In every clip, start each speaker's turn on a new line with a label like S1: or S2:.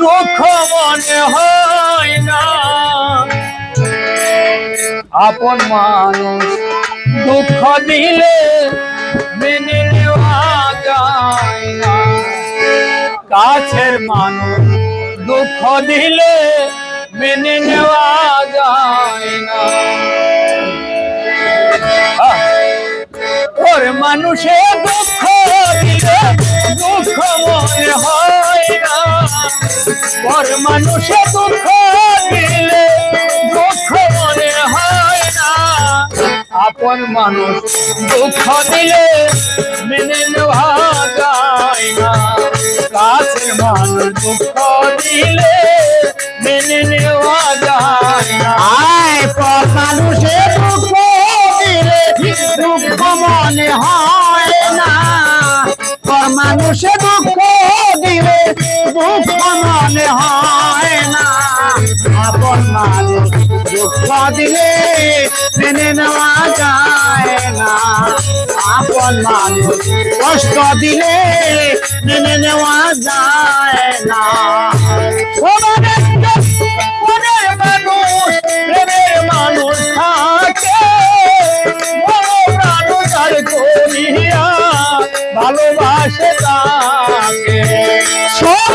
S1: দুঃখ মনে হয় না। আপন মানুষ দুঃখ দিলে মেনে নেওয়া যায় না। কাছের মানুষ দুঃখ দিলে মেনে নেওয়া যায় না। ওর মানুষে দুঃখ দিলে দুঃখ মনে হয় না। আপন মানুষ দুঃখ দিলে মেনে নেওয়া যায় না। কাছের মানুষ দুঃখ দিলে মেনে নেওয়া যায় না।
S2: দুঃখ মনে হয় না। আপন মানুষ দুঃখ দিলে মেনে নেওয়া যায় না। আপন মানুষ কষ্ট দিলে মেনে নেওয়া যায় না।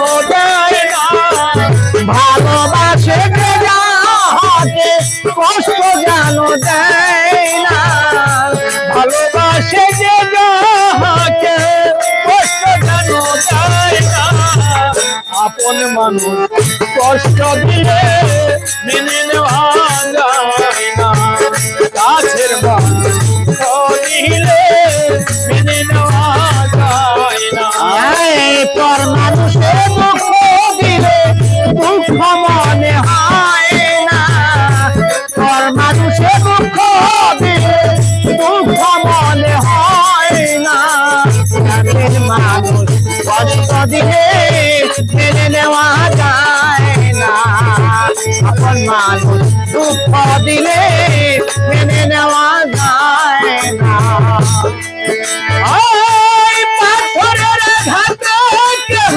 S1: জানো দেয় না।
S2: ভালোবাসে যাহাকে কষ্ট জানো দেয় না।
S1: ভালোবাসে যে যাহাকে কষ্ট জানো দেয় না। আপন দিলে মেনে নেওয়া না। কাছের মানুষ
S2: আপন মানুষ দুঃখ দিলে মেনে নেওয়া যায় না।
S1: পাথরের ঘাটে কেহ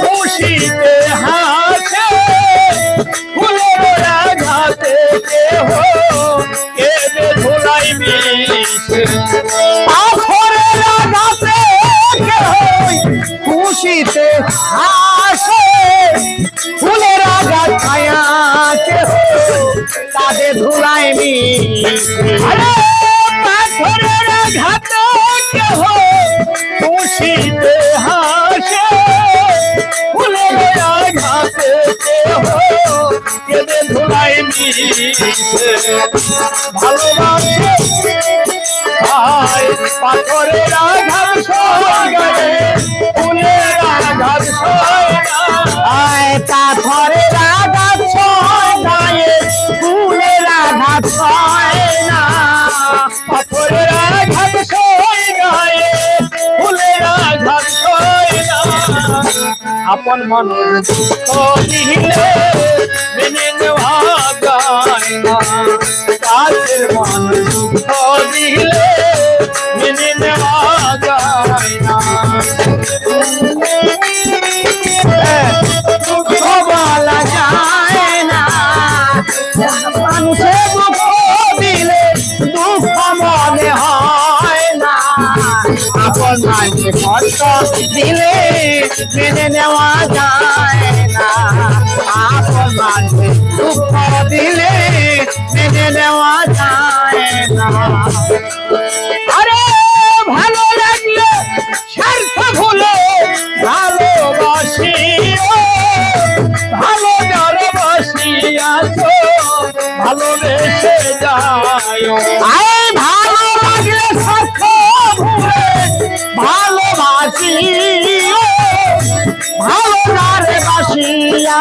S1: খুশিতে হাসে, ফুলের ঘাটে কেহ কেঁদে ধুলাই মিশে।
S2: পাথরের আঘাতে কেহই খুশিতে হাসে। ফুলের আঘাত ছায়া তাদের ধুলাই
S1: আরে, পাথরের ঘাটে কেহ খুশিতে হাসে। ফুলের ঘাটে কেহ কেঁদে ধুলাই মিশে। ভালোবাসে পাথরের আঘাত সয়ে ফুলের আপন মানুষ দিলে মেনে নেওয়া যায় না। কাছের মানুষ দুঃখ দিলে, মেনে নেওয়া যায় না।
S2: দুঃখ বলা যায় না। মানুষের কষ্ট দিলে মেনে নেওয়া যায় না দুঃখ দিলে মেনে নেওয়া যায় না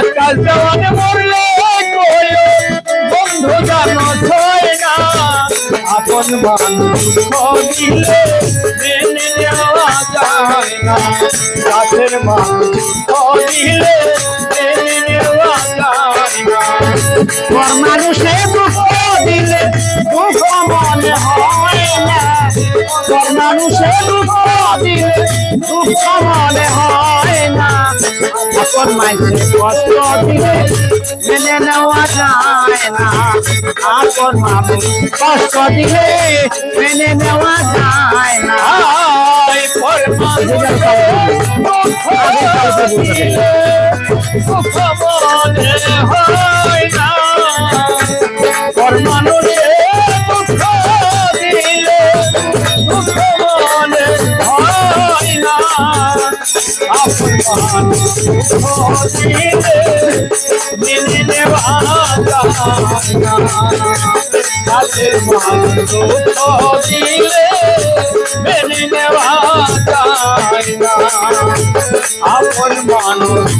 S1: আজকাল জওয়ান মরলে বন্ধু জানো হয় না আপন মানুষ মেনে মেনে
S2: মানুষে দুঃখ দিলে দুঃখ মনে হয় না মানুষে দুঃখ দিলে দুঃখ মনে হয় না। আপন কষ্ট দিলে মেনে নেওয়া যায় না আপন মানুষ কষ্ট দিলে মেনে নেওয়া যায় না
S1: হয় না পর মানুষে দুঃখ দিলে দুঃখ মনে হয় না আপন মানুষ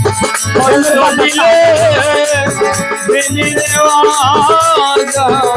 S1: দুঃখ দিলে মেনে নেওয়া যায়